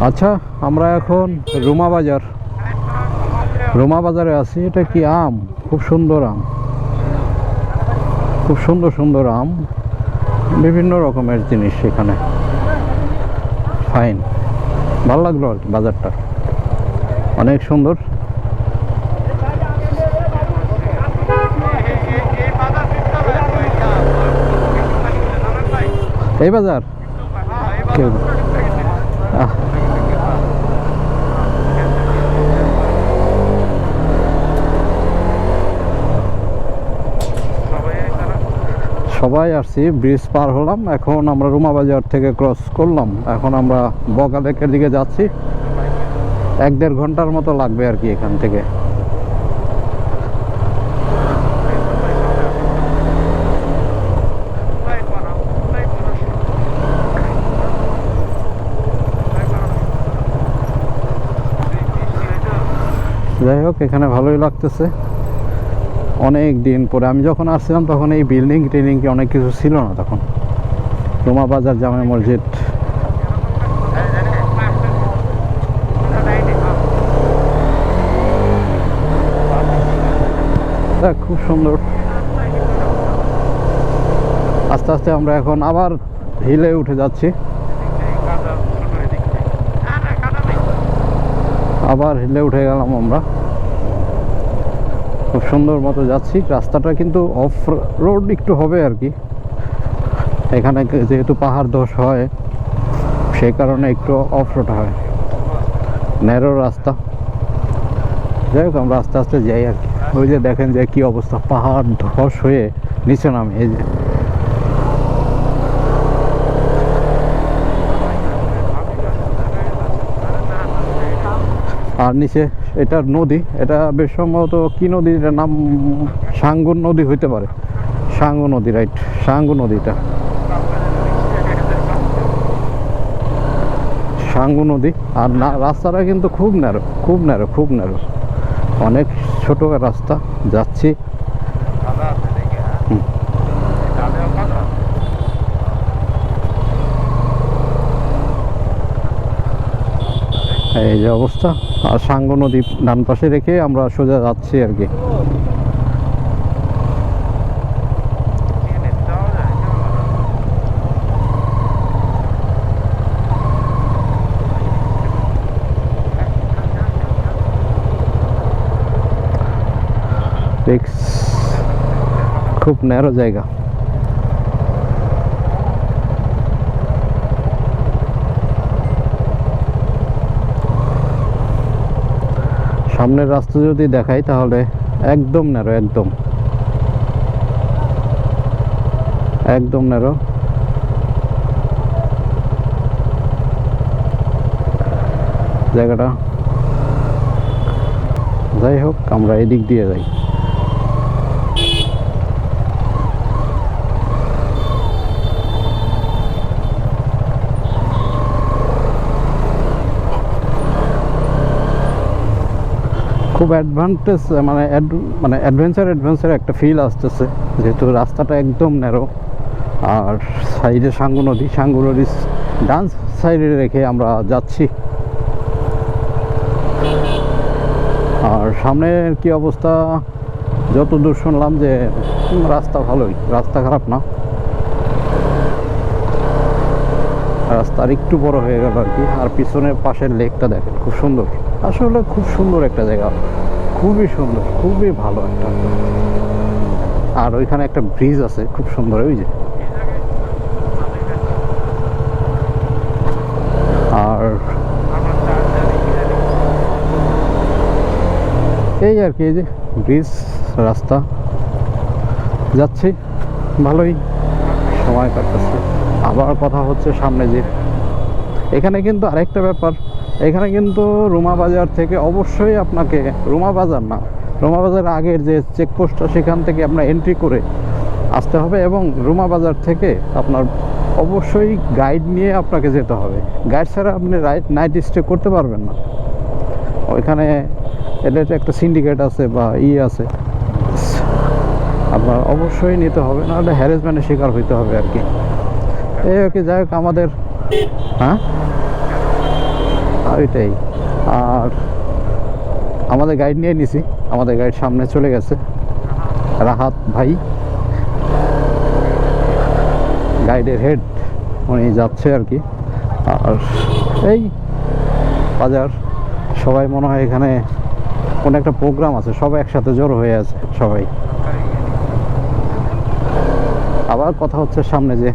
আচ্ছা আমরা এখন রুমা বাজার। রুমা বাজারে আছি এটা কি আম? খুব সুন্দর আম। খুব সুন্দর সুন্দর আম। বিভিন্ন রকমের জিনিস এখানে। ফাইন ভালো লাগল আর কি বাজারটা। অনেক সুন্দর। এই বাজার? কেউ আহ। সবাই আসছি ব্রিজ পার হলাম। এখন আমরা রুমা বাজার থেকে ক্রস করলাম। এখন আমরা বগা লেকের দিকে যাচ্ছি। এক দেড় ঘণ্টার মতো লাগবে আর কি এখান থেকে। যাই হোক, এখানে ভালোই লাগতেছে। অনেক দিন পরে আমি যখন আসছিলাম তখন এই বিল্ডিং টিল্ডিং অনেক কিছু ছিল না তখন। রোমা বাজার, জামে মসজিদ। খুব সুন্দর। আস্তে আস্তে আমরা এখন আবার হিলে উঠে যাচ্ছি। আবার হিলে উঠে গেলাম আমরা। খুব সুন্দর মতো যাচ্ছি। রাস্তাটা কিন্তু অফ রোড একটু হবে আর কি। এখানে যেহেতু পাহাড় ধস হয় সেই কারণে একটু অফ রোড হয়। ন্যারো রাস্তা। যাই হোক, আমরা আস্তে আস্তে যাই আর কি। ওই যে দেখেন যে কি অবস্থা, পাহাড় ধস হয়ে নিচে নামে। এই যে আর নিচে এটা নদী, এটা বেশ সম্ভবত কি নদী? এটার নাম সাঙ্গুর নদী হইতে পারে। সাঙ্গু নদী রাইট সাঙ্গু নদীটা। সাঙ্গু নদী। আর না, রাস্তাটা কিন্তু খুব ন্যারো খুব ন্যারো খুব ন্যারো অনেক ছোট রাস্তা। যাচ্ছি। এই যে অবস্থা। আর সাঙ্গ নদী ডান পাশে রেখে আমরা সোজা যাচ্ছি আর কি। খুব ন্যারো জায়গা। সামনের রাস্তা যদি দেখাই তাহলে একদম ন্যারো একদম। একদম ন্যারো জায়গাটা। যাই হোক, আমরা এদিক দিয়ে যাই। খুব অ্যাডভান্টেজ মানে মানে অ্যাডভেঞ্চার অ্যাডভেঞ্চার একটা ফিল আসতেছে। যেহেতু রাস্তাটা একদম ন্যারো আর সাইডে সাঙ্গু নদী, সাঙ্গু নদীর ডান্স সাইডে রেখে আমরা যাচ্ছি। আর সামনের কি অবস্থা? যত দূর শুনলাম যে, রাস্তা ভালোই, রাস্তা খারাপ না। রাস্তা, আর একটু বড় হয়ে গেল আর কি। আর পিছনের পাশের লেকটা দেখেন, খুব সুন্দর। আসলে খুব সুন্দর একটা জায়গা। খুবই সুন্দর, খুবই ভালো একটা। আর ওইখানে একটা ব্রিজ আছে, খুব সুন্দর, ওই যে। আর এই আর কি, এই যে ব্রিজ রাস্তা। যাচ্ছি, ভালোই সময় কাটতেছে। আবার কথা হচ্ছে সামনে যে এখানে কিন্তু আরেকটা ব্যাপার। এখানে কিন্তু রুমা বাজার থেকে অবশ্যই আপনাকে, রুমা বাজার না, রুমা বাজার আগের যে চেকপোস্টটা সেখান থেকে আপনার এন্ট্রি করে আসতে হবে এবং রুমা বাজার থেকে আপনার অবশ্যই গাইড নিয়ে আপনাকে যেতে হবে। গাইড ছাড়া আপনি রাইট নাইট স্টে করতে পারবেন না। ওইখানে এটা একটা সিন্ডিকেট আছে বা ই আছে। আপনার অবশ্যই নিতে হবে, নাহলে হ্যারাসমেন্টের শিকার হইতে হবে আর কি। এই আর কি, যাই হোক, আমাদের হ্যাঁ? এটাই। আর আমাদের গাইড নিয়ে নিছি। আমাদের গাইড সামনে চলে গেছে। রাহাত ভাই। গাইডের হেড উনি যাচ্ছে আর কি। আর এই বাজার, সবাই মনে হয় এখানে কোনো একটা প্রোগ্রাম আছে, সবাই একসাথে জড়ো হয়ে আছে, সবাই। আবার কথা হচ্ছে সামনে যে